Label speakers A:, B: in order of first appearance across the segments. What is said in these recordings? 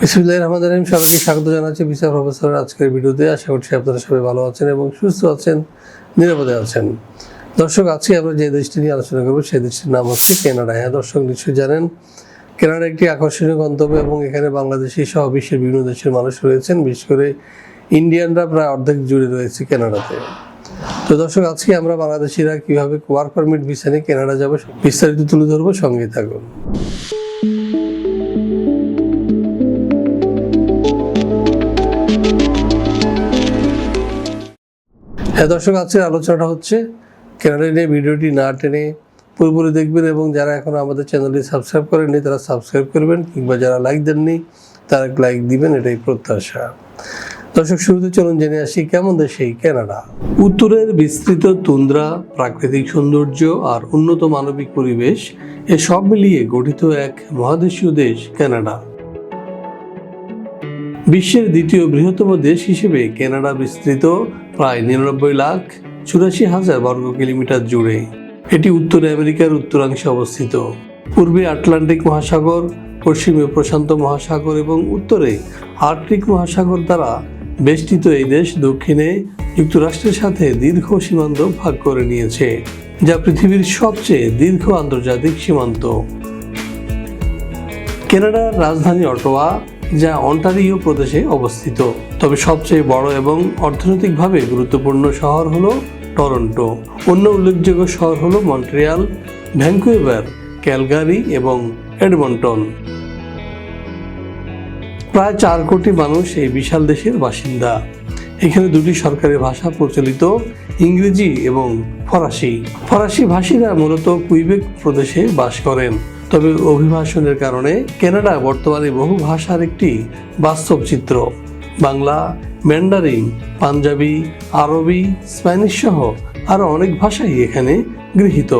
A: বিসমুল্লাহ রহমান রহিম। সবাইকে স্বাগত জানাচ্ছি বিচার প্রফেসরের আজকের ভিডিওতে। আশা করছি আপনারা সবাই ভালো আছেন এবং সুস্থ আছেন, নিরাপদে আছেন। দর্শক, আজকে আমরা যে দেশটি নিয়ে আলোচনা করব, সেই দেশটির নাম হচ্ছে কেনাডা। হ্যাঁ দর্শক, নিশ্চয়ই জানেন, কেনাডা একটি আকর্ষণীয় গন্তব্য এবং এখানে বাংলাদেশি সহ বিশ্বের বিভিন্ন দেশের মানুষ রয়েছেন। বিশেষ করে ইন্ডিয়ানরা প্রায় অর্ধেক জুড়ে রয়েছে কেনাডাতে। তো দর্শক, আজকে আমরা বাংলাদেশিরা কীভাবে ওয়ার্ক পারমিট ভিসা নিয়ে কেনাডা যাব, বিস্তারিত তুলে ধরবো সঙ্গে থাকুন। হ্যাঁ দর্শক, আজকের আলোচনাটা হচ্ছে নিয়ে ভিডিওটি না টেনে পুরোপুরি দেখবেন এবং যারা এখন আমাদের চ্যানেলটি সাবস্ক্রাইব করেননি, তারা সাবস্ক্রাইব করবেন কিংবা যারা লাইক দেননি, তারা লাইক দিবেন, এটাই প্রত্যাশা। দর্শক, শুরুতে চলুন জেনে আসি কেমন দেশ এই উত্তরের বিস্তৃত তুন্দ্রা, প্রাকৃতিক সৌন্দর্য আর উন্নত মানবিক পরিবেশ, এ সব মিলিয়ে গঠিত এক মহাদেশীয় দেশ কানাডা বিশ্বের দ্বিতীয় বৃহত্তম দেশ হিসেবে কানাডা বিস্তৃত প্রায় নিরানব্বই লাখ চুরাশি হাজার বর্গ কিলোমিটার জুড়ে। এটি উত্তর আমেরিকার উত্তরাংশে অবস্থিত। পূর্বে আটলান্টিক মহাসাগর, পশ্চিমে প্রশান্ত মহাসাগর এবং উত্তরে আর্কটিক মহাসাগর দ্বারা বেষ্টিত এই দেশ দক্ষিণে যুক্তরাষ্ট্রের সাথে দীর্ঘ সীমান্ত ভাগ করে নিয়েছে, যা পৃথিবীর সবচেয়ে দীর্ঘ আন্তর্জাতিক সীমান্ত। কানাডার রাজধানী অটোয়া যা অন্টারিও প্রদেশে অবস্থিত। তবে সবচেয়ে বড় এবং অর্থনৈতিকভাবে গুরুত্বপূর্ণ শহর হল টরন্টো। অন্য উল্লেখযোগ্য শহর হল মন্ট্রিয়াল ভ্যাঙ্কুইভার ক্যালগারি এবং এডমন্টন। প্রায় চার কোটি মানুষ এই বিশাল দেশের বাসিন্দা। এখানে দুটি সরকারি ভাষা প্রচলিত, ইংরেজি এবং ফরাসি। ফরাসি ভাষীরা মূলত কুইবেক প্রদেশে বাস করেন। তবে অভিবাসনের কারণে কানাডা বর্তমানে বহু ভাষার একটি বাস্তব চিত্র। বাংলা, ম্যান্ডারিন, পাঞ্জাবি, আরবি, স্প্যানিশ সহ আরও অনেক ভাষাই এখানে গৃহীত।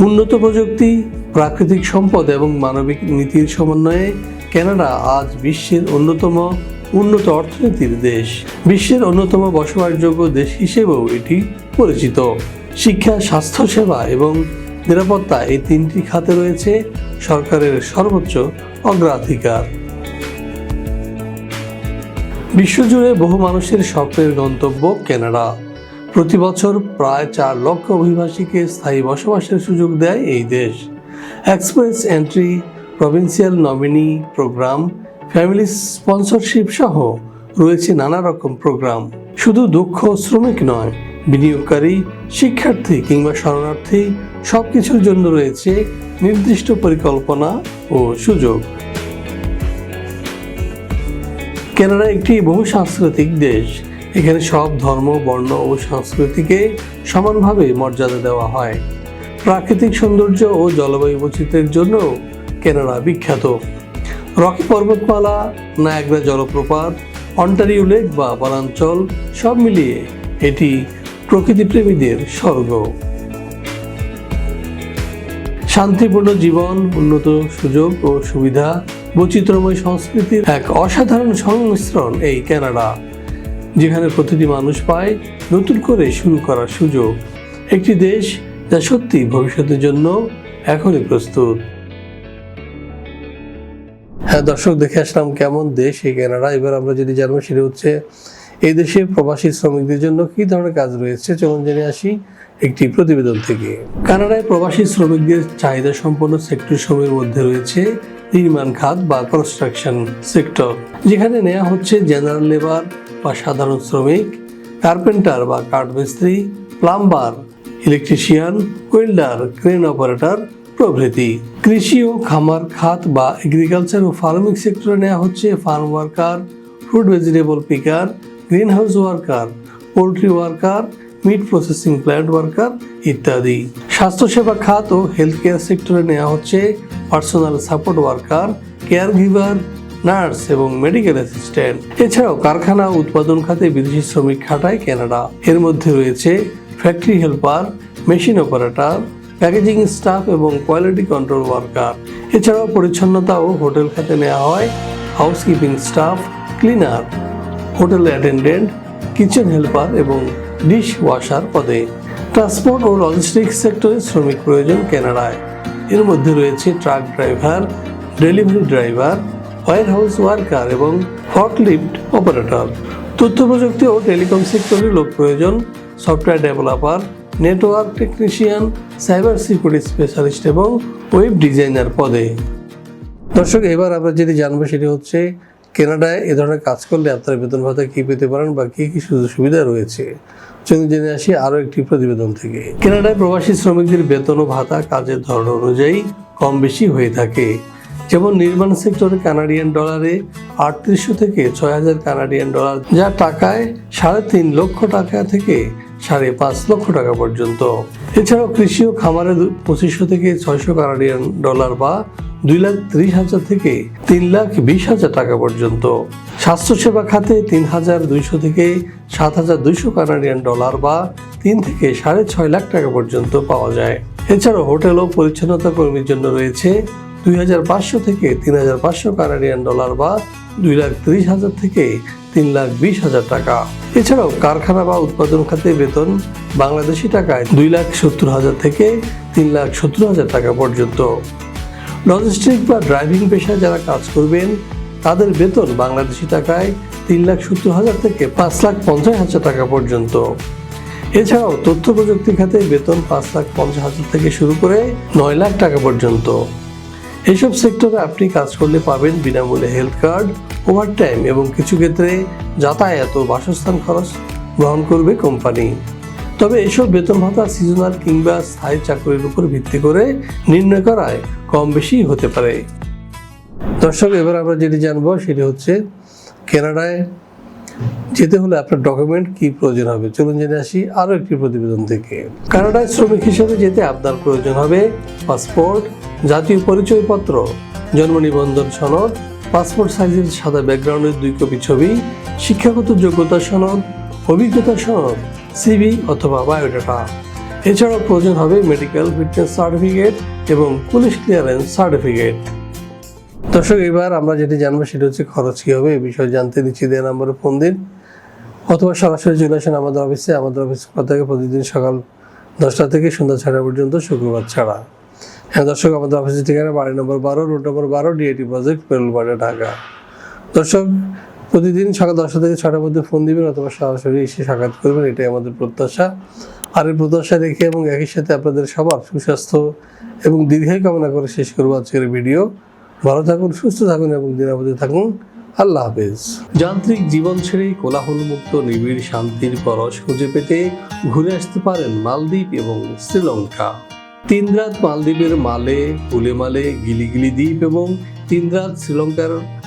A: উন্নত প্রযুক্তি, প্রাকৃতিক সম্পদ এবং মানবিক নীতির সমন্বয়ে কানাডা আজ বিশ্বের অন্যতম উন্নত অর্থনীতির দেশ। বিশ্বের অন্যতম বসবাসযোগ্য দেশ হিসেবেও এটি পরিচিত। শিক্ষা স্বাস্থ্যসেবা এবং নিরাপত্তা এই তিনটি খাতে রয়েছে সরকারের সর্বোচ্চ অগ্রাধিকার। বিশ্বজুড়ে বহু মানুষের স্বপ্নের গন্তব্য কানাডা। প্রতি বছর প্রায় চার লক্ষ অভিবাসীকে স্থায়ী বসবাসের সুযোগ দেয় এই দেশ। Express entry, provincial nominee programme, family sponsorship সহ রয়েছে নানা রকম প্রোগ্রাম। শুধু দক্ষ শ্রমিক নয় বিনিয়োগকারী, শিক্ষার্থী কিংবা শরণার্থী সব কিছুর জন্য রয়েছে নির্দিষ্ট পরিকল্পনা ও সুযোগ। কানাডা একটি বহু সাংস্কৃতিক দেশ। এখানে সব ধর্ম, বর্ণ ও সংস্কৃতিকে সমানভাবে মর্যাদা দেওয়া হয়। প্রাকৃতিক সৌন্দর্য ও জলবায়ু বৈচিত্র্যের জন্য কানাডা বিখ্যাত। রকি পর্বতমালা, নায়াগ্রা জলপ্রপাত, অন্টারিও লেক বা বনাঞ্চল সব মিলিয়ে এটি প্রকৃতিপ্রেমীদের স্বর্গ। শান্তিপূর্ণ জীবন, উন্নত সুযোগ ও সুবিধা, বৈচিত্র্যময় সংস্কৃতির এক অসাধারণ সংমিশ্রণ এই কানাডা যেখানে প্রতিটি মানুষ পায় নতুন করে শুরু করার সুযোগ। একটি দেশ যা সত্যি ভবিষ্যতের জন্য এখনই প্রস্তুত। হ্যাঁ দর্শক, দেখে আসলাম কেমন দেশ এই কানাডা এবার আমরা যদি জানব, সেটা হচ্ছে এই দেশে প্রবাসী শ্রমিকদের জন্য কি ধরনের কাজ রয়েছে? চলুন জেনে আসি একটি প্রতিবেদন থেকে। কানাডায় প্রবাসী শ্রমিকদের চাহিদা সম্পন্ন সেক্টর সমূহের মধ্যে রয়েছে নির্মাণ খাত বা কনস্ট্রাকশন সেক্টর যেখানে নেওয়া হচ্ছে জেনারেল লেবার বা সাধারণ শ্রমিক কার্পেন্টার বা কাঠ মিস্ত্রি plumber electrician welder crane operator প্রভৃতি। কৃষি ও খামার খাত বা এগ্রিকালচার ও ফার্মিং সেক্টরে নেওয়া হচ্ছে farm worker fruit vegetable picker greenhouse worker, poultry worker meat processing plant worker ইত্যাদি। স্বাস্থ্যসেবা খাত ও হেলথ কেয়ার সেক্টরে নেওয়া হচ্ছে personal support worker caregiver nurse এবং মেডিকেল অ্যাসিস্ট্যান্ট এছাড়াও কারখানা উৎপাদন খাতে বিদেশি শ্রমিক খাটায় কানাডা এর মধ্যে রয়েছে factory helper machine operator packaging staff এবং কোয়ালিটি কন্ট্রোল ওয়ার্কার এছাড়াও পরিচ্ছন্নতা ও হোটেল খাতে নেওয়া হয় housekeeping staff cleaner hotel attendant, kitchen helper এবং ডিশ ওয়াশার পদে। ট্রান্সপোর্ট ও লজিস্টিক্স সেক্টরে শ্রমিক প্রয়োজন কানাডায় এর মধ্যে রয়েছে truck driver, delivery driver warehouse worker এবং ফর্কলিফট অপারেটর। তথ্য প্রযুক্তি ও টেলিকম সেক্টরে লোক প্রয়োজন, software developer, network technician, cyber security specialist এবং ওয়েব ডিজাইনার পদে। দর্শক, এবার আমরা যেটি জানব সেটি হচ্ছে কেনাডায় এ ধরনের কাজ করলে আপনারা বেতন ভাতা কী পেতে পারেন বা কী কী সুযোগ সুবিধা রয়েছে? চলুন জেনে আসি আরও একটি প্রতিবেদন থেকে। কেনাডায় প্রবাসী শ্রমিকদের বেতন ও ভাতা কাজের ধরন অনুযায়ী কম বেশি হয়ে থাকে। যেমন নির্মাণ সেক্টরে কানাডিয়ান ডলারে আটত্রিশশো থেকে ছয় হাজার কানাডিয়ান ডলার, যা টাকায় সাড়ে তিন লক্ষ টাকা থেকে সাড়ে পাঁচ লক্ষ টাকা পর্যন্ত। এছাড়াও কৃষি ও খামারে পঁচিশশো থেকে ছয়শো কানাডিয়ান ডলার বা দুই লাখ ত্রিশ হাজার থেকে তিন লাখ বিশ হাজার টাকা পর্যন্ত। স্বাস্থ্যসেবা খাতে তিন হাজার দুইশো থেকে সাত হাজার দুইশো কানাডিয়ান ডলার বা তিন থেকে সাড়ে ছয় লাখ টাকা পর্যন্ত পাওয়া যায়। এছাড়াও হোটেল ও পরিচ্ছন্নতা কর্মীর জন্য রয়েছে দুই হাজার পাঁচশো থেকে তিন হাজার পাঁচশো কানাডিয়ান ডলার বা দুই লাখ ত্রিশ হাজার থেকে তিন লাখ বিশ হাজার টাকা। এছাড়াও কারখানা বা উৎপাদন খাতে বেতন বাংলাদেশি টাকায় দুই লাখ সত্তর হাজার থেকে তিন লাখ সত্তর হাজার টাকা পর্যন্ত। লজিস্টিক বা ড্রাইভিং পেশায় যারা কাজ করবেন, তাদের বেতন বাংলাদেশি টাকায় তিন লাখ সত্তর হাজার থেকে পাঁচ লাখ পঞ্চাশ হাজার টাকা পর্যন্ত। এছাড়াও তথ্য প্রযুক্তি খাতে বেতন পাঁচ লাখ পঞ্চাশ হাজার থেকে শুরু করে নয় লাখ টাকা পর্যন্ত। এসব সেক্টরে আপনি কাজ করলে পাবেন বিনামূল্যে হেলথ কার্ড, ওভারটাইম এবং কিছু ক্ষেত্রে যাতায়াত ও বাসস্থান খরচ গ্রহণ করবে কোম্পানি। তবে এসব বেতন ভাতা সিজনাল কিংবা স্থায়ী চাকরির উপর ভিত্তি করে নির্ণয় করায় কম বেশি হতে পারে। দর্শক, এবার আমরা যেটি জানব সেটি হচ্ছে কেনাডায় যেতে হলে আপনার ডকুমেন্ট কি প্রয়োজন হবে? চলুন জেনে আসি আরও একটি প্রতিবেদন থেকে। কানাডায় শ্রমিক হিসেবে যেতে আপনার প্রয়োজন হবে পাসপোর্ট, জাতীয় পরিচয়পত্র, জন্ম নিবন্ধন সনদ, পাসপোর্ট সাইজের সাদা ব্যাকগ্রাউন্ডের দুই কপি ছবি, শিক্ষাগত যোগ্যতা সনদ অভিজ্ঞতা সনদ সিভি অথবা বায়োডাটা এছাড়াও প্রয়োজন হবে মেডিকেল ফিটনেস সার্টিফিকেট এবং পুলিশ ক্লিয়ারেন্স সার্টিফিকেট দর্শক, এবার আমরা যেটি জানব সেটা হচ্ছে খরচ কী হবে এই বিষয়ে জানতে দিচ্ছি দেওয়া নাম্বারে ফোন দিন। অথবা সরাসরি চলে আসেন আমাদের অফিসে আমাদের অফিস থাকে প্রতিদিন সকাল দশটা থেকে সন্ধ্যা ছটা পর্যন্ত শুক্রবার ছাড়া। হ্যাঁ দর্শক, আমাদের অফিসের ঠিকানা বাড়ি নম্বর বারো রোড নম্বর বারো ডিআইটি প্রজেক্ট পেরুলবাড়া ঢাকা। দর্শক প্রতিদিন সকাল দশটা থেকে ছটার মধ্যে ফোন দিবেন অথবা সরাসরি এসে সাক্ষাৎ করবেন, এটাই আমাদের প্রত্যাশা। আর এই প্রত্যাশা রেখে এবং একই সাথে আপনাদের সবার সুস্বাস্থ্য এবং দীর্ঘায় কামনা করে শেষ করব আজকের ভিডিও। ভালো থাকুন, সুস্থ থাকুন এবং নিরাপদে থাকুন। আল্লাহ হাফেজ। যান্ত্রিক জীবন ছেড়ে কোলাহলমুক্ত, নিবিড়, শান্তির পরশ খুঁজে পেতে ঘুরে আসতে পারেন মালদ্বীপ এবং শ্রীলঙ্কা। তিন রাত মালদ্বীপের মালে উলেমালে গিলিগিলি দ্বীপ এবং তিন রাত শ্রীলঙ্কার